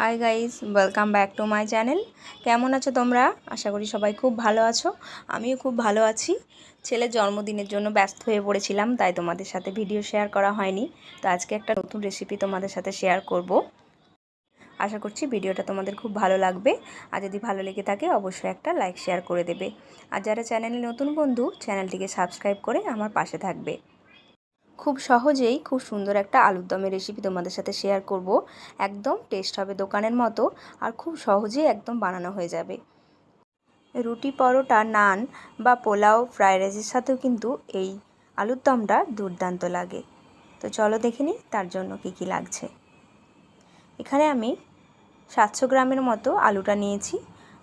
Hi guys welcome back to my channel কেমন আছো তোমরা? আশা করি সবাই খুব ভালো আছো। আমিও খুব ভালো আছি। ছেলের জন্মদিনের জন্য ব্যস্ত হয়ে পড়েছিলাম, তাই তোমাদের সাথে ভিডিও শেয়ার করা হয়নি। তো আজকে একটা নতুন রেসিপি তোমাদের সাথে শেয়ার করব। আশা করছি ভিডিওটা তোমাদের খুব ভালো লাগবে। আর যদি ভালো লেগে থাকে, অবশ্যই একটা লাইক শেয়ার করে দেবে। আর যারা চ্যানেলে নতুন বন্ধু চ্যানেলটিকে সাবস্ক্রাইব করে আমার পাশে থাকবে। খুব সহজেই খুব সুন্দর একটা আলুর দমের রেসিপি তোমাদের সাথে শেয়ার করব। একদম টেস্ট হবে দোকানের মতো আর খুব সহজেই একদম বানানো হয়ে যাবে। রুটি পরোটা, নান বা পোলাও ফ্রাইড রাইসের সাথেও কিন্তু এই আলুর দমটা দুর্দান্ত লাগে। তো চলো দেখে নিই তার জন্য কি কি লাগছে। এখানে আমি সাতশো গ্রামের মতো আলুটা নিয়েছি।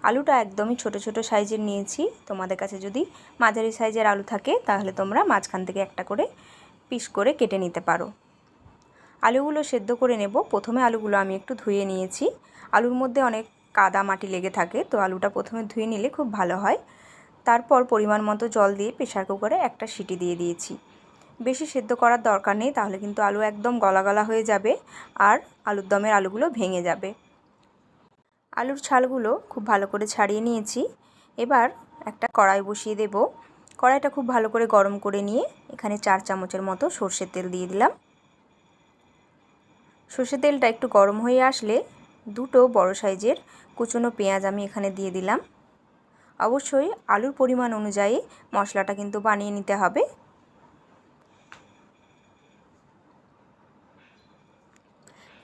আলুটা একদমই ছোট ছোট সাইজের নিয়েছি। তোমাদের কাছে যদি মাঝারি সাইজের আলু থাকে তাহলে তোমরা মাঝখান থেকে একটা করে পিস করে কেটে নিতে পারো। আলুগুলো সেদ্ধ করে নেব। প্রথমে আলুগুলো আমি একটু ধুয়ে নিয়েছি। আলুর মধ্যে অনেক কাদা মাটি লেগে থাকে, তো আলুটা প্রথমে ধুয়ে নিলে খুব ভালো হয়। তারপর পরিমাণ মতো জল দিয়ে প্রেশার কুকারে একটা সিটি দিয়ে দিয়েছি। বেশি সেদ্ধ করার দরকার নেই, তাহলে কিন্তু আলু একদম গলা গলা হয়ে যাবে আর আলুর দমের আলুগুলো ভেঙে যাবে। আলুর ছালগুলো খুব ভালো করে ছাড়িয়ে নিয়েছি। এবার একটা কড়াই বসিয়ে দেবো। কড়াইটা খুব ভালো করে গরম করে নিয়ে এখানে চার চামচের মতো সর্ষের তেল দিয়ে দিলাম। সর্ষের তেলটা একটু গরম হয়ে আসলে দুটো বড় সাইজের কুচনো পেঁয়াজ আমি এখানে দিয়ে দিলাম। অবশ্যই আলুর পরিমাণ অনুযায়ী মশলাটা কিন্তু বানিয়ে নিতে হবে।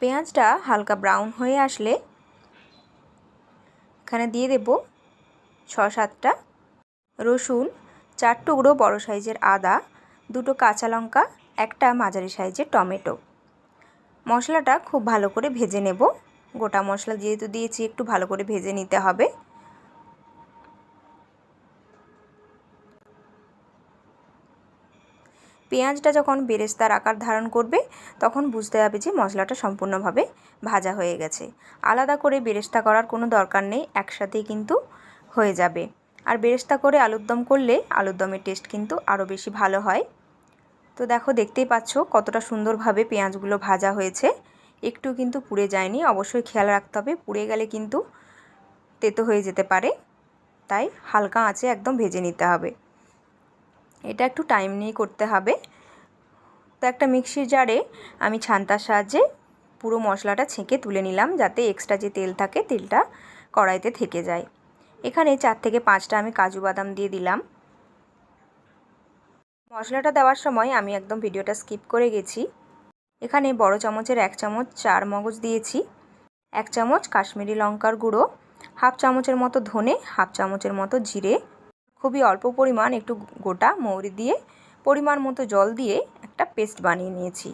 পেঁয়াজটা হালকা ব্রাউন হয়ে আসলে এখানে দিয়ে দেব ছ সাতটা রসুন চার টুকরো বড় সাইজের আদা, দুটো কাঁচা লঙ্কা, একটা মাঝারি সাইজের টমেটো। মশলাটা খুব ভালো করে ভেজে নেব। গোটা মশলা যেহেতু দিয়েছি, একটু ভালো করে ভেজে নিতে হবে। পেঁয়াজটা যখন বেরেস্তার আকার ধারণ করবে, তখন বুঝতে হবে যে মশলাটা সম্পূর্ণভাবে ভাজা হয়ে গেছে। আলাদা করে বেরেস্তা করার কোনো দরকার নেই, একসাথেই কিন্তু হয়ে যাবে। আর বেরেস্তা করে আলুর দম করলে আলুর দমের টেস্ট কিন্তু আরও বেশি ভালো হয়। তো দেখো, দেখতেই পাচ্ছ কতটা সুন্দরভাবে পেঁয়াজগুলো ভাজা হয়েছে। একটু কিন্তু পুড়ে যায়নি, অবশ্যই খেয়াল রাখতে হবে। পুড়ে গেলে কিন্তু তেতো হয়ে যেতে পারে, তাই হালকা আঁচে একদম ভেজে নিতে হবে। এটা একটু টাইম নিয়ে করতে হবে। তো একটা মিক্সির জারে আমি ছান্তার সাহায্যে পুরো মশলাটা ছেঁকে তুলে নিলাম, যাতে এক্সট্রা যে তেল থাকে, তেলটা কড়াইতে থেকে যায়। এখানে চার থেকে পাঁচটা আমি কাজু বাদাম দিয়ে দিলাম। মশলাটা দেওয়ার সময় আমি একদম ভিডিওটা স্কিপ করে গেছি। এখানে বড় চামচের এক চামচ চার মগজ দিয়েছি, এক চামচ কাশ্মীরি লঙ্কার গুঁড়ো, হাফ চামচের মতো ধনে, হাফ চামচের মতো জিরে, খুবই অল্প পরিমাণ একটু গোটা মৌরি দিয়ে, পরিমাণ মতো জল দিয়ে একটা পেস্ট বানিয়ে নিয়েছি।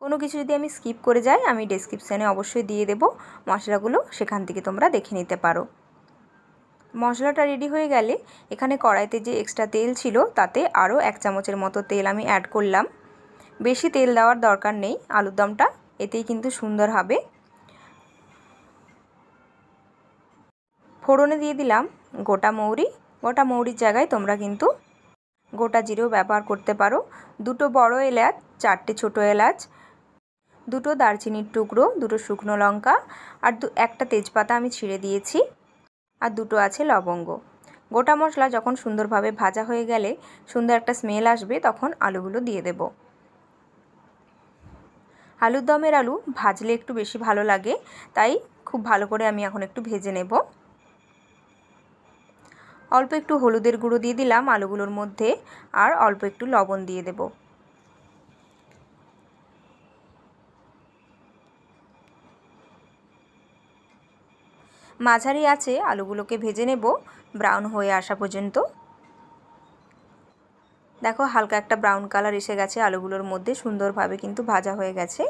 কোনো কিছু যদি আমি স্কিপ করে যাই, আমি ডেসক্রিপশানে অবশ্যই দিয়ে দেব। মশলাগুলো সেখান থেকে তোমরা দেখে নিতে পারো। মশলাটা রেডি হয়ে গেলে এখানে কড়াইতে যে এক্সট্রা তেল ছিল তাতে আরও এক চামচের মতো তেল আমি অ্যাড করলাম। বেশি তেল দেওয়ার দরকার নেই, আলুর দমটা এতেই কিন্তু সুন্দর হবে। ফোড়নে দিয়ে দিলাম গোটা মৌরি। গোটা মৌরির জায়গায় তোমরা কিন্তু গোটা জিরেও ব্যবহার করতে পারো। দুটো বড় এলাচ, চারটে ছোটো এলাচ, দুটো দারচিনির টুকরো, দুটো শুকনো লঙ্কা আর দু একটা তেজপাতা আমি ছিঁড়ে দিয়েছি। আর দুটো আছে লবঙ্গ। গোটা মশলা যখন সুন্দরভাবে ভাজা হয়ে গেলে সুন্দর একটা স্মেল আসবে, তখন আলুগুলো দিয়ে দেব। আলুর দমের আলু ভাজলে একটু বেশি ভালো লাগে, তাই খুব ভালো করে আমি এখন একটু ভেজে নেব। অল্প একটু হলুদের গুঁড়ো দিয়ে দিলাম আলুগুলোর মধ্যে, আর অল্প একটু লবণ দিয়ে দেবো। মাঝারি আছে, আলুগুলোকে ভেজে নেব, ব্রাউন হয়ে আসা পর্যন্ত। দেখো, হালকা একটা ব্রাউন কালার এসে গেছে, আলুগুলোর মধ্যে সুন্দরভাবে কিন্তু ভাজা হয়ে গেছে।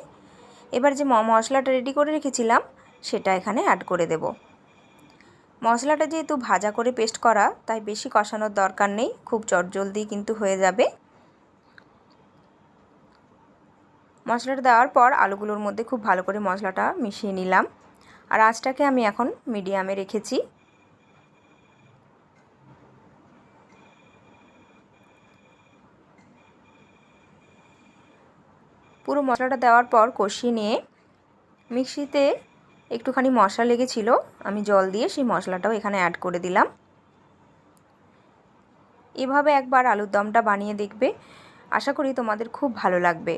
এবার যে মশলাটা রেডি করে রেখেছিলাম, সেটা এখানে অ্যাড করে দেব। মশলাটা যেহেতু ভাজা করে পেস্ট করা, তাই বেশি কষানোর দরকার নেই, খুব চটজলদি কিন্তু হয়ে যাবে। মশলাটা দেওয়ার পর আলুগুলোর মধ্যে খুব ভালো করে মশলাটা মিশিয়ে নিলাম। আর আঁচটাকে আমি এখন মিডিয়ামে রেখেছি। পুরো মশলাটা দেওয়ার পর কষিয়ে নিয়ে মিক্সিতে একটুখানি মশলা লেগেছিল, আমি জল দিয়ে সেই মশলাটাও এখানে অ্যাড করে দিলাম। এভাবে একবার আলুর দমটা বানিয়ে দেখবে, আশা করি তোমাদের খুব ভালো লাগবে।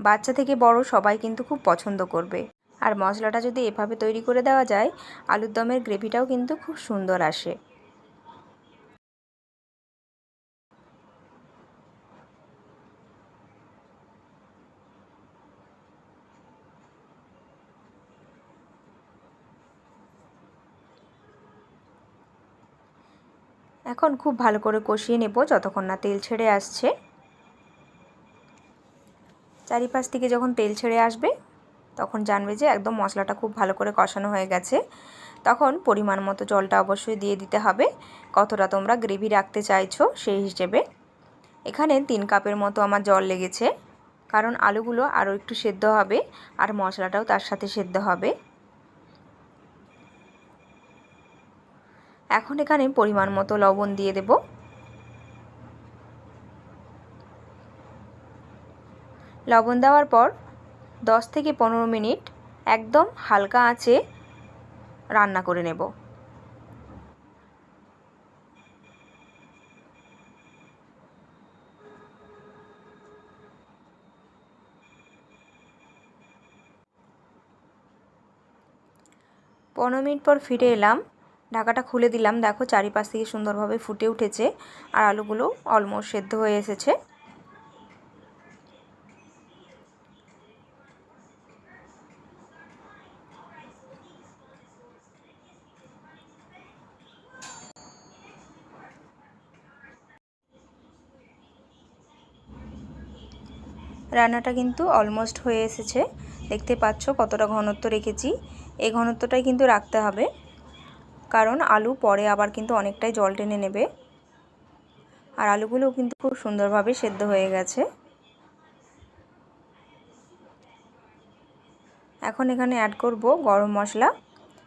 বাচ্চা থেকে বড় সবাই কিন্তু খুব পছন্দ করবে। আর মশলাটা যদি এভাবে তৈরি করে দেওয়া যায়, আলুর দমের গ্রেভিটাও কিন্তু খুব সুন্দর আসে। এখন খুব ভালো করে কষিয়ে নেব যতক্ষণ না তেল ছেড়ে আসছে। চারিপাশ থেকে যখন তেল ছেড়ে আসবে তখন জানবে যে একদম মশলাটা খুব ভালো করে কষানো হয়ে গেছে। তখন পরিমাণ মতো জলটা অবশ্যই দিয়ে দিতে হবে। কতটা তোমরা গ্রেভি রাখতে চাইছো সেই হিসেবে। এখানে তিন কাপের মতো আমার জল লেগেছে। কারণ আলুগুলো আরও একটু সেদ্ধ হবে আর মশলাটাও তার সাথে সেদ্ধ হবে। এখন এখানে পরিমাণ মতো লবণ দিয়ে দেব। লবণ দেওয়ার পর 10 থেকে পনেরো মিনিট একদম হালকা আঁচে রান্না করে নেব। পনেরো মিনিট পর ফিরে এলাম। ঢাকাটা খুলে দিলাম। দেখো চারিপাশ থেকে সুন্দরভাবে ফুটে উঠেছে আর আলুগুলো অলমোস্ট সেদ্ধ হয়ে এসেছে। রান্নাটা কিন্তু অলমোস্ট হয়ে এসেছে। দেখতে পাচ্ছ কতটা ঘনত্ব রেখেছি। এই ঘনত্বটাই কিন্তু রাখতে হবে। কারণ আলু পরে আবার কিন্তু অনেকটাই জল টেনে নেবে। আর আলুগুলোও কিন্তু খুব সুন্দরভাবে সেদ্ধ হয়ে গেছে। এখন এখানে অ্যাড করব গরম মশলা।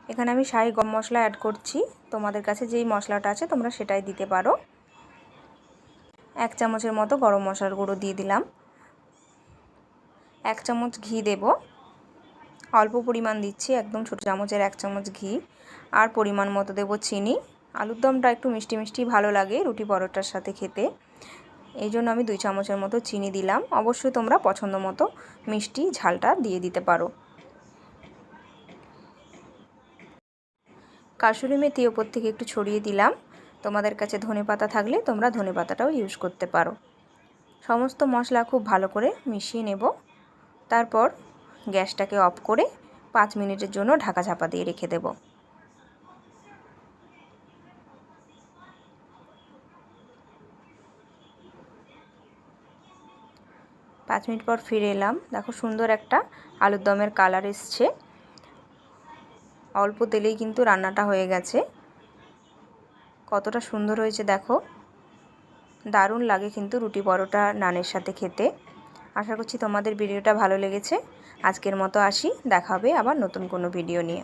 এখানে আমি শাহি গরম মশলা অ্যাড করছি। তোমাদের কাছে যেই মশলাটা আছে তোমরা সেটাই দিতে পারো। এক চামচের মতো গরম মশলার গুঁড়ো দিয়ে দিলাম। এক চামচ ঘি দেব। অল্প পরিমাণ দিচ্ছি, একদম ছোটো চামচের এক চামচ ঘি। আর পরিমাণ মতো দেবো চিনি। আলুর দমটা একটু মিষ্টি মিষ্টি ভালো লাগে রুটি পরোটার সাথে খেতে। এই জন্য আমি দুই চামচের মতো চিনি দিলাম। অবশ্যই তোমরা পছন্দ মতো মিষ্টি ঝালটা দিয়ে দিতে পারো। কাসুরি মেথি ওপর থেকে একটু ছড়িয়ে দিলাম। তোমাদের কাছে ধনে পাতা থাকলে তোমরা ধনে পাতাটাও ইউজ করতে পারো। সমস্ত মশলা খুব ভালো করে মিশিয়ে নেব। তারপর গ্যাসটাকে অফ করে পাঁচ মিনিটের জন্য ঢাকা ঝাপা দিয়ে রেখে দেব। পাঁচ মিনিট পর ফিরে এলাম। দেখো সুন্দর একটা আলুর দমের কালার এসছে। অল্প তেলেই কিন্তু রান্নাটা হয়ে গেছে। কতটা সুন্দর হয়েছে দেখো। দারুণ লাগে কিন্তু রুটি পরোটা নানের সাথে খেতে। আশা করছি তোমাদের ভিডিওটা ভালো লেগেছে। আজকের মতো আসি দেখাবে আবার নতুন কোনো ভিডিও নিয়ে।